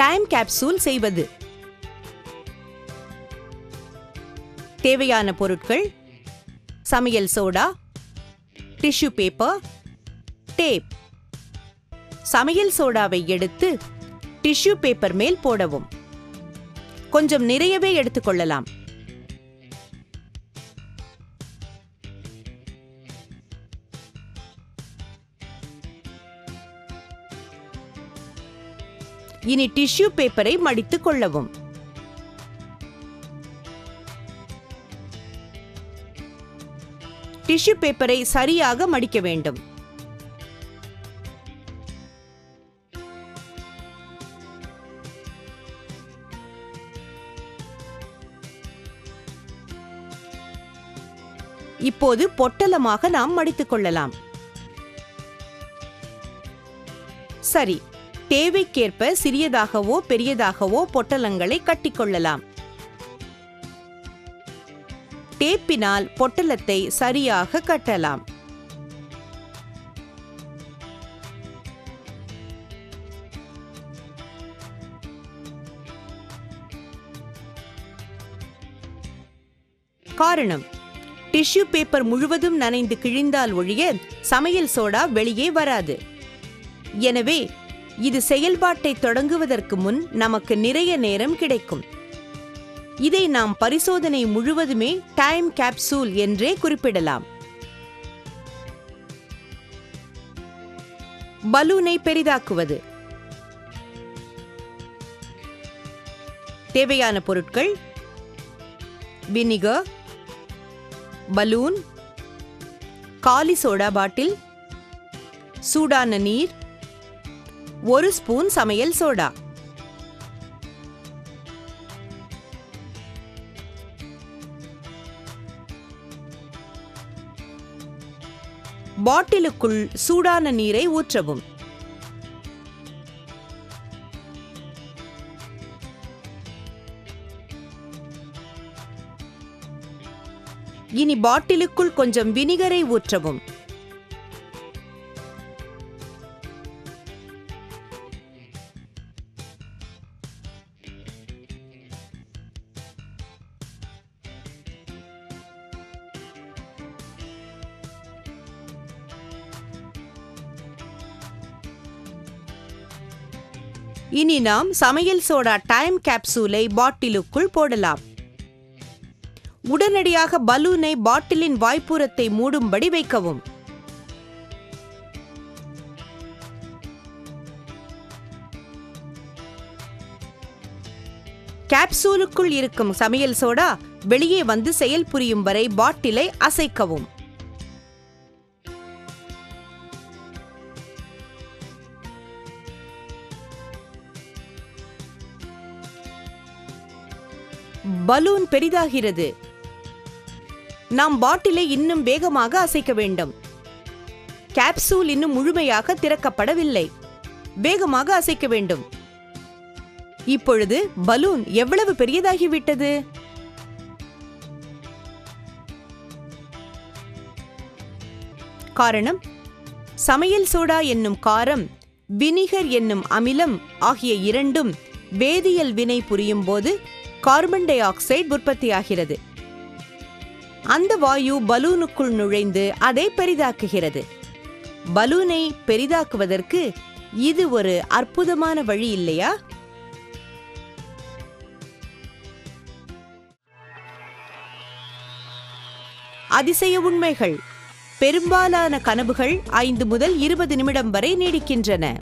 Time capsule செய்வது. தேவையான பொருட்கள் சமையல் சோடா டிஷ்யூ பேப்பர் டேப். சமையல் சோடாவை எடுத்து டிஷ்யூ பேப்பர் மேல் போடவும். கொஞ்சம் நிறையவே எடுத்துக்கொள்ளலாம். இனி டிஷ்யூ பேப்பரை மடித்துக் கொள்ளவும். டிஷ்யூ பேப்பரை சரியாக மடிக்க வேண்டும். இப்போது பொட்டலமாக நாம் மடித்துக் கொள்ளலாம். சரி தேவைக்கேற்ப சிறியதாகவோ பெரியதாகவோ பொட்டலங்களை கட்டிக்கொள்ளலாம். டேப்பினால் பொட்டலத்தை சரியாக கட்டலாம். காரணம். டிஷ்யூ பேப்பர் முழுவதும் நனைந்து கிழிந்தால் ஒழிய சமையல் சோடா வெளியே வராது. எனவே இது செயல்பாட்டை தொடங்குவதற்கு முன் நமக்கு நிறைய நேரம் கிடைக்கும். இதை நாம் பரிசோதனை முழுவதுமே டைம் கேப்சூல் என்றே குறிப்பிடலாம். பலூனை பெரிதாக்குவது. தேவையான பொருட்கள். வினிகர். பலூன். காலி சோடா பாட்டில். சூடான நீர். ஒரு ஸ்பூன் சமையல் சோடா. பாட்டிலுக்குள் சூடான நீரை ஊற்றவும். இனி பாட்டிலுக்குள் கொஞ்சம் வினிகரை ஊற்றவும். இனி நாம் சமையல் சோடா டைம் கேப்சூலை பாட்டிலுக்குள் போடலாம். உடனடியாக பலூனை பாட்டிலின் வாய்ப்புறத்தை மூடும்படி வைக்கவும். கேப்சூலுக்குள் இருக்கும் சமையல் சோடா வெளியே வந்து செயல் புரியும் வரை பாட்டிலை அசைக்கவும். பலூன் பெரிதாகிறது. நாம் பாட்டிலை இன்னும் வேகமாக அசைக்க வேண்டும். கேப்சூல் இன்னும் முழுமையாக திறக்கப்படவில்லை. வேகமாக அசைக்க வேண்டும். இப்பொழுது பலூன் எவ்வளவு பெரியதாகிவிட்டது? காரணம் சமையல் சோடா என்னும் காரம் வினிகர் என்னும் அமிலம் ஆகிய இரண்டும் வேதியியல் வினை புரியும் போது கார்பன் டை ஆக்சைடு உற்பத்தியாகிறது. அந்த வாயு பலூனுக்குள் நுழைந்து அதை பெரிதாக்குகிறது. பலூனை பெரிதாக்குவதற்கு இது ஒரு அற்புதமான வழி இல்லையா? அதிசய உண்மைகள். பெரும்பாலான கனவுகள் ஐந்து முதல் இருபது நிமிடம் வரை நீடிக்கின்றன.